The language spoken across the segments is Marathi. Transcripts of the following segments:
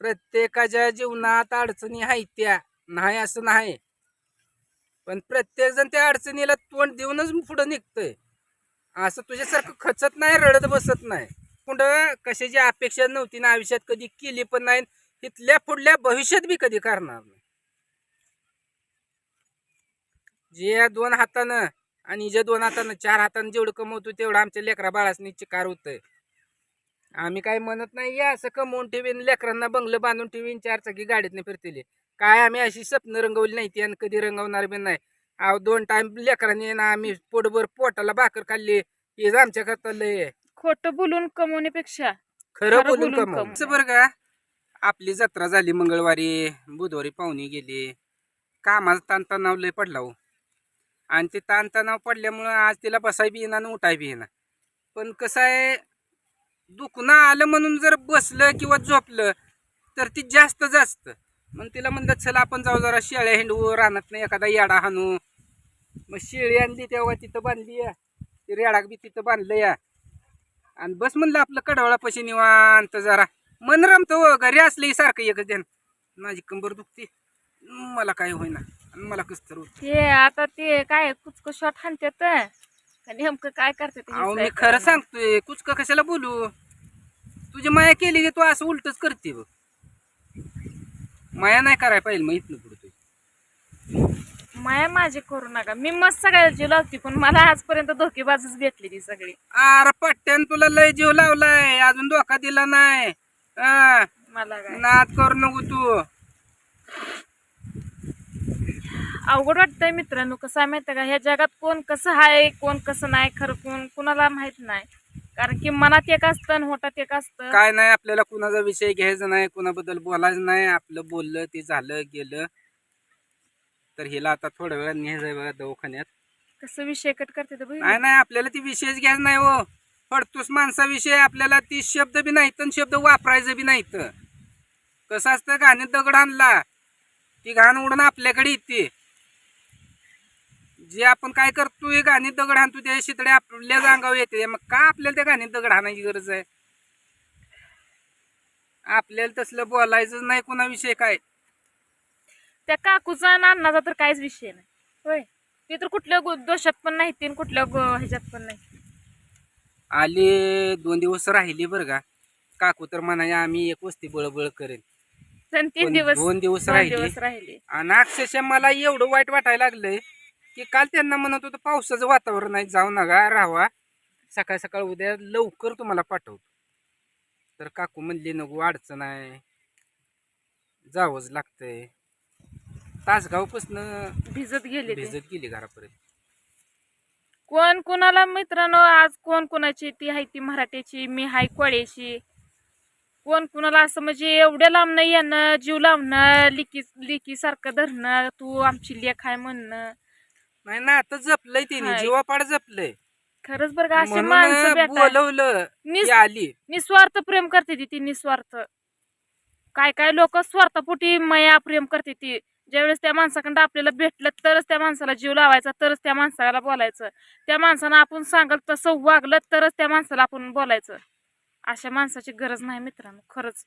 प्रत्येकाच्या जीवनात अडचणी आहेत त्या. नाही असं नाही. पण प्रत्येक जण त्या अडचणीला तोंड देऊनच पुढं निघतंय. असं तुझ्यासारखं खचत नाही रडत बसत नाही. पुढं कशाची अपेक्षा नव्हती ना आयुष्यात कधी केली पण नाही इथल्या पुढल्या भविष्यात बी कधी करणार नाही. जे या दोन हातानं आणि ज्या दोन हातानं चार हातानं जेवढं कमवतो तेवढं आमच्या लेकरा बाळासनी चिकार होतंय. आम्ही काय म्हणत नाही या असं कमवून ठेवीन लेकरांना बंगलं बांधून ठेवीन चार चाकी गाडीतनं फिरतेले काय आम्ही अशी स्वप्न रंगवली नाही ती आणि कधी रंगवणार बी नाही. अहो दोन टाइम लेकरांनी ना आम्ही पोटभर पोटाला भाकर खाल्ली हे आमच्या करता लय आहे. खोटं बोलून कमवण्यापेक्षा खरं खरं बोलून बोलून कमव. कमव. असं बरं का आपली जत्रा झाली मंगळवारी बुधवारी पाहुणी गेली. कामाचा ताणतणाव लय पडला हो. आणि ते ताणतणाव पडल्यामुळं आज तिला बसाय बी येणार आणि उठाय बी येणार पण कसं आहे दुखणं आलं म्हणून जर बसलं किंवा झोपलं तर ती जास्त जास्त मग तिला म्हणतात चला आपण जाऊ जरा शेळ्या हिंडवू रानात नाही एखादा याडा हाणू. मग शेळी आणली तेव्हा तिथं बांधली या. ते रेडाक बी तिथं बांधलं या. आणि बस म्हणलं आपलं कडवळा पैसे निवांत जरा. मन रमतो हो, घरी असलंही सारखं एकच ध्यान. माझी कंबर दुखते. मला काय होईना. आणि मला कस तर ते आता ते काय कुचक शॉट हाणतात नेमकं काय करतात अहो मी खरं सांगतोय कुचक कशाला बोलू? तुझी माया केली की तू असं उलटच करते बघ. माया नाही करायला पाहिजे मग इथनं पुढे माया माझी करू नका. मी मस्त सगळ्याची लावते पण मला आजपर्यंत धोकेबाजच भेटली ती सगळी. अरे पट्ट्यान तुला लय जीव लावलाय. अजून धोका दिला नाही. मला काय? नाद करू नको तू. अवघड वाटतंय मित्रांनो. कसं आहे माहिती का? ह्या जगात कोण कसं आहे कोण कसं नाही खरं कोण कुणाला माहीत नाही. कारण की मनात एक असतं आणि होटात एक असतं. काय नाही आपल्याला कुणाचा विषय घ्यायचा नाही कुणाबद्दल बोलायचं नाही. आपलं बोललं ते झालं गेलं. तर हिला आता थोड्या वेळात न्यायचंय बघा दवाखान्यात. कसं विषय कट करते तर नाही नाही आपल्याला ती विषयच घ्यायचं नाही हो. पडतोस माणसाविषयी आपल्याला ती शब्द बी नाहीत आणि शब्द वापरायचं बी नाहीत. कसं असतं घाणीत दगड आणला ती घाण उडून आपल्याकडे येते. जे आपण काय करतो हे घाणीत दगड आणतो त्या शितडे आपल्याच अंगावर येते. मग का आपल्याला त्या घाणीत दगड आणायची गरज आहे? आपल्याला तसलं बोलायचं नाही कोणाविषयी काय. त्या काकूचा आणि अण्णाचा तर काहीच विषय नाही. होय. ते तर कुठल्या गो- दोषात पण नाही ते कुठल्या गो- ह्याच्यात पण नाही आले दोन दिवस राहिली बरं का. काकू तर म्हणाय आम्ही एक वस्ती बळबळ करेन. पण तीन पण दिवस दोन दिवस दोन राहिले. दिवस राहिले. आणि अक्षरशः मला एवढं वाईट वाटायला लागलंय की काल त्यांना म्हणत होतं पावसाचं वातावरण आहे जाऊ नका राहावा. सकाळ सकाळ उद्या लवकर तुम्हाला पाठवतो. तर काकू म्हणली नको अडचण आहे. जावंच लागतंय. तासगावपासनं भिजत गेले ते. भिजत गेली घरापर्यंत. कोण कोणाला मित्रांनो आज कोण कोणाची ती आहे ती मराठीची मी हाय कोळ्याची. कोण कोणाला असं म्हणजे एवढ्या लांबनं येणं जीव लावणं लिकी लिकी सारखं धरणं तू आमची लेख आहे म्हणणं. नाही ना आता जपलंय तिने हाय. जीवापाड जपलंय. खरंच बरं का अशी माणसं म्हणून बोलवलं निस- ती आली. निस्वार्थ प्रेम करते ती ती निस्वार्थ. काय काय लोक स्वार्थापोटी मया प्रेम करते ती. ज्यावेळेस त्या माणसाकडं आपल्याला भेटलं तरच त्या माणसाला जीव लावायचा तरच त्या माणसाला बोलायचं. त्या माणसानं आपण सांगल तसं वागलं तरच त्या माणसाला आपण बोलायचं. अशा माणसाची गरज नाही मित्रांनो खरंच.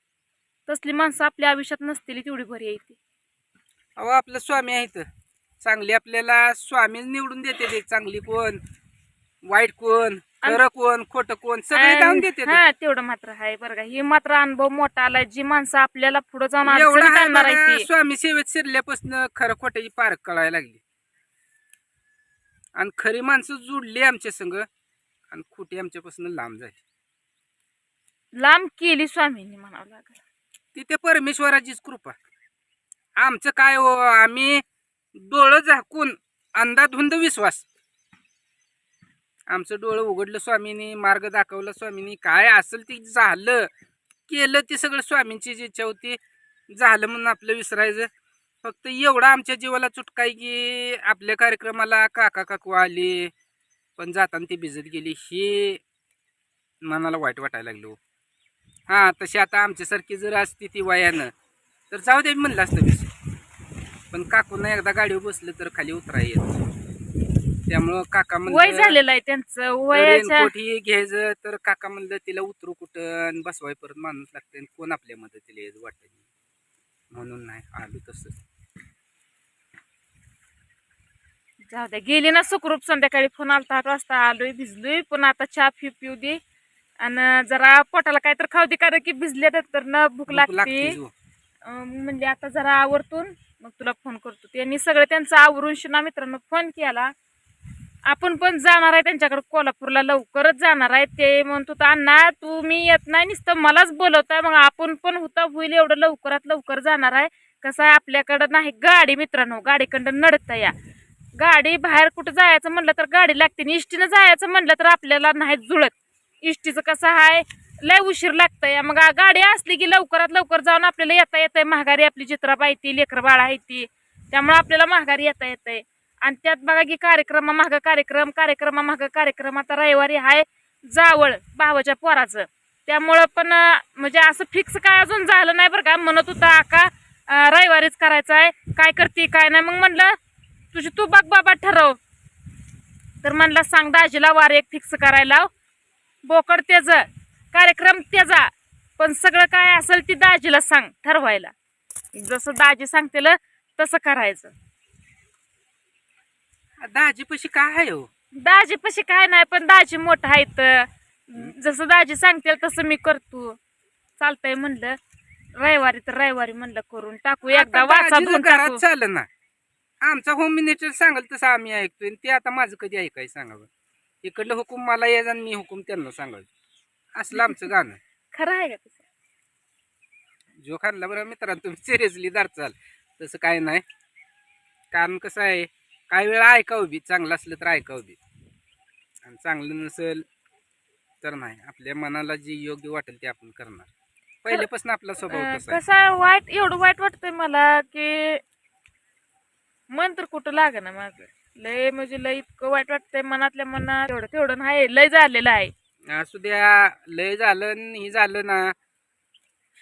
तसली माणसं आपल्या आयुष्यात नसतील तेवढी बरी आहे ती. अहो आपलं स्वामी आहेत चांगली आपल्याला स्वामी निवडून देते ते चांगली कोण वाईट कोण खरं कोण खोटं कोण सगळे लावून देते हा तेवढं मात्र आहे बरं का. हे मात्र अनुभव मोठा आलाय. जी माणसं आपल्याला पुढे जाऊन एवढं अडचणीत आहे आणणार आहे बघा, ती. स्वामी सेवेत शिरल्यापासून खरं खोट्याची पारख कळायला लागली. आणि खरी माणसं जुडली आमच्या संग आणि खोटी आमच्यापासून लांब झाली. लांब केली स्वामींनी म्हणावं लागेल. तिथे परमेश्वराचीच कृपा. आमचं काय हो आम्ही डोळं झाकून अंधाधुंद विश्वास. आमचं डोळं उघडलं स्वामींनी मार्ग दाखवला स्वामींनी. काय असेल ते झालं केलं ते सगळं स्वामींची जी इच्छा होती. झालं म्हणून आपलं विसरायचं. फक्त एवढा आमच्या जीवाला चुटकाय की आपल्या कार्यक्रमाला काका काकू आले पण जाताना ती भिजत गेली. हे मनाला वाईट वाटायला लागलो हो. हां. तशी आता आमच्यासारखी जर असती ती वयानं तर जाऊ दे म्हणलं असतं विसर पण काकूनं एकदा गाडीवर बसलं तर खाली उतरा येत त्यामुळं काका वय झालेलं आहे त्यांचं वयाच्या रेनकोट ही घ्यायचं तर काका म्हणलं तिला उतरू कुठं आणि बसवाय परत माणूस लागतं आणि कोण आपल्या मदतीला येत वाटत म्हणून नाही आलो तसं. जाऊ द्या गेली ना सुखरूप संध्याकाळी फोन आलता आठ वाजता आलोय भिजलोय पण आता चहा फि पिऊ दे. आणि जरा पोटाला काय तर खाऊ दे कारण की भिजले तर न भूक भूक लागते. अं, म्हणजे आता जरा आवरतून मग तुला फोन करतो. त्यांनी सगळं त्यांचं आवरून शिना मित्रांनो फोन केला. आपण पण जाणार आहे त्यांच्याकडे कोल्हापूरला लवकरच जाणार आहे ते. म्हणतो तर अण्णा तू मी येत नाही नुसतं मलाच बोलवताय मग आपण पण होता होईल एवढं लवकरात लवकर जाणार आहे. कसं आहे आपल्याकडं नाही गाडी मित्रांनो. गाडीकडं नडता या. गाडी बाहेर कुठं जायचं म्हणलं तर गाडी लागते आणि इष्टीनं जायचं म्हणलं तर आपल्याला नाही जुळत. इष्टीचं कसं आहे लय उशीर लागतंय. मग गाडी असली की लवकरात लवकर जाऊन आपल्याला येता येतंय. महागारी आपली चित्रपा आहे ती लेकर बाळा आहे ती त्यामुळे आपल्याला महागारी येता येतंय. आणि त्यात बघा की कार्यक्रमा मागं कार्यक्रम कार्यक्रमा मागं कार्यक्रम. आता रविवारी आहे जावळ भावाच्या पोराचं. त्यामुळं पण म्हणजे असं फिक्स काय अजून झालं नाही बरं का. म्हणत होता का रविवारीच करायचं आहे. काय करते काय नाही. मग म्हणलं तुझी तू बघ बाबा ठरव. तर म्हणलं सांग दाजीला वार एक फिक्स करायला बोकड त्याच कार्यक्रम त्याचा. पण सगळं काय असेल ती दाजीला सांग ठरवायला. जसं दाजी सांगतेल तसं करायचं. दाजी पशी काय आहे हो? दाजी पशी काय नाही पण दाजी मोठं आहेत. जसं दाजी सांगतील तसं मी करतो. चालतंय म्हणलं. रविवारी तर रविवारी म्हणलं करून टाकू. एकदा वाचा घरात चाललं ना. आमचा होम मिनिस्टर सांगल तसं आम्ही ऐकतोय. आणि ते आता माझं कधी ऐकाय सांगावं? इकडलं हुकूम मला यायचं आणि मी हुकूम त्यांना सांगायचं. असलं आमचं गाणं. खरं आहे का तसं? जो खाल्ला बरं मित्रांनो तुम्ही सिरियसली चाल. तसं काय नाही. कारण कसं आहे काही वेळा ऐकावं बी चांगलं असलं तर ऐकावं बी. आणि चांगलं नसेल तर नाही. आपल्या मनाला जे योग्य वाटेल ते आपण करणार. पहिल्यापासून आपला स्वभाव अं, तसा आहे. कसं आहे वाईट एवढं वाईट वाटतंय मला की मन तर कुठं लाग ना माझं लय म्हणजे लय इतकं वाईट वाटतंय मनातल्या मनात. तेवढं तेवढं नाही लय झालेलं आहे. असू द्या लय झालं हे झालं ना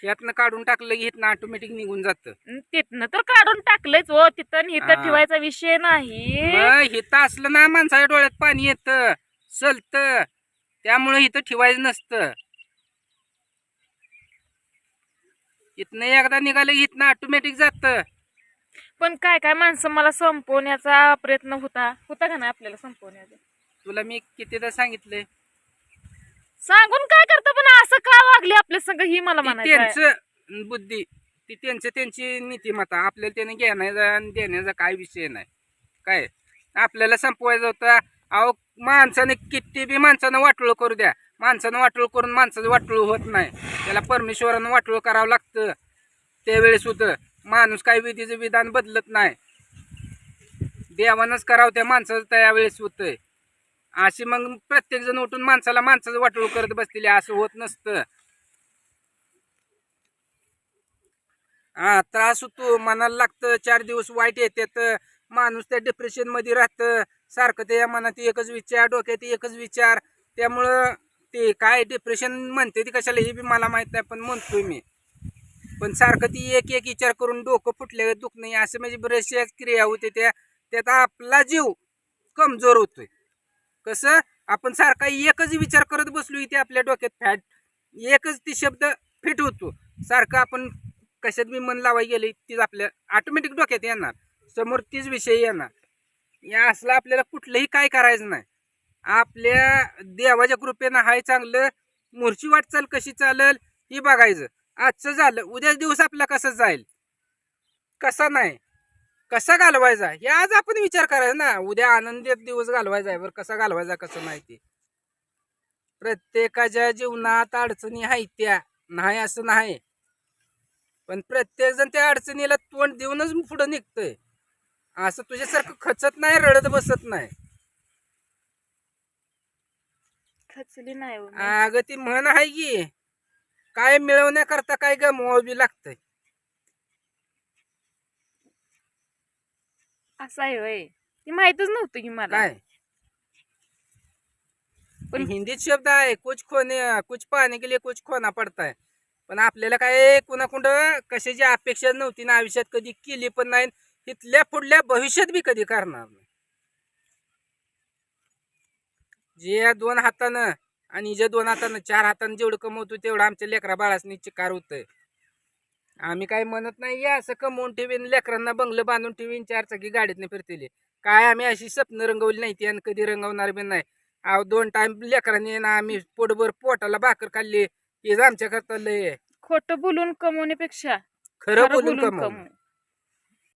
ह्यातनं काढून टाकलं की हिथनं ऑटोमॅटिक निघून जातं. तिथनं तर काढून टाकलंच हो तिथं हा. इथं ठेवायचा विषय नाही. मग हिथं असलं ना माणसाच्या डोळ्यात पाणी येतं सलत त्यामुळे इथं ठेवायचं नसतं. इथनं एकदा निघालं की इथनं ऑटोमॅटिक जातं. पण काय काय माणसं मला संपवण्याचा प्रयत्न होता होता का नाही आपल्याला संपवण्याचा? तुला मी कितीदा सांगितलंय? सांगून काय करता पण असं का वागले आपल्या संग? ही मला ती म्हणायचं. त्यांचं बुद्धी ती त्यांचं त्यांची नीतिमत्ता आपल्याला त्याने घेण्याचा आणि देण्याचा काय विषय नाही. काय? आपल्याला संपवायचं होतं. अहो माणसाने किती बी माणसानं वाटोळ करू द्या. माणसानं वाटोळ करून माणसाचं वाटोळ होत नाही. त्याला परमेश्वरानं वाटोळ करावं लागतं. त्यावेळेस होतं. माणूस काही विधीचं विधान बदलत नाही. देवानंच करावं त्या माणसाचं त्यावेळेस होतंय. अशी मग प्रत्येक जण उठून माणसाला माणसाचं वाटोळ करत बसलेले असं होत नसतं. हा त्रास होतो मनाला लागतं चार दिवस वाईट येतात माणूस त्या डिप्रेशनमध्ये राहतं. सारखं त्या मनात एकच विचार डोक्यात एकच विचार. त्यामुळं ते काय डिप्रेशन म्हणते ती कशाला हे बी मला माहीत नाही पण म्हणतोय मी. पण सारखं ती एक एक विचार करून डोकं फुटले दुख नाही असं म्हणजे बरेचशा क्रिया होते त्या. त्यात आपला जीव कमजोर होतोय. कसं? आपण सारखा एकच विचार करत बसलो इथे आपल्या डोक्यात फॅट. एकच ती शब्द फिट होतो. सारखं आपण कशात मी मन लावाय गेले तीच आपल्या ऑटोमॅटिक डोक्यात येणार. समोर तीच विषय येणार. या असला आपल्याला कुठलंही काय करायचं नाही. आपल्या देवाच्या कृपेनं हाय चांगलं मोरची वाटचाल कशी चालेल ही बघायचं. आजचं झालं उद्याच दिवस आपला कसं जाईल? कसा नाही? कसा घालवायचा? हे आज आपण विचार करायचा ना. उद्या आनंदात दिवस घालवायचा आहे बरं. कसा घालवायचा कसं नाही ते? प्रत्येकाच्या जीवनात अडचणी आहेत त्या. नाही असं नाही. पण प्रत्येक जण त्या अडचणीला तोंड देऊनच पुढं निघतंय. असं तुझ्यासारखं खचत नाही रडत बसत नाही. खचली नाही हो. अगं ती म्हण आहे की काय मिळवण्याकरता काय गमवावं लागतंय? असं आहे होय. ती माहितच नव्हतं की मला. काय? पण हिंदीत शब्द आहे कुछ खोने कुछ पाहणे के लिए कुछ खोना पडताय. पण आपल्याला काय कुणाकुंड कशाची अपेक्षा नव्हती ना आयुष्यात कधी केली पण नाही तिथल्या पुढल्या भविष्यात बी कधी करणार नाही. जे या दोन हातानं आणि जे दोन हातानं चार हातानं जेवढं कमवतो तेवढं आमच्या लेकरा बाळासनी चिकार होतंय. आम्ही काय म्हणत नाही या असं कमवून ठेवीन लेकरांना बंगलं बांधून ठेवीन चार चाकी गाडीतनं फिरतेले काय आम्ही अशी स्वप्न रंगवली नाही ती आणि कधी रंगवणार बी नाही. अहो दोन टाइम लेकरांनी ना आम्ही पोटभर पोटाला भाकर खाल्ली हेच आमच्या करता लय. खोटं बोलून कमवण्यापेक्षा खरं बोलून बोलून कमवू. कमवू.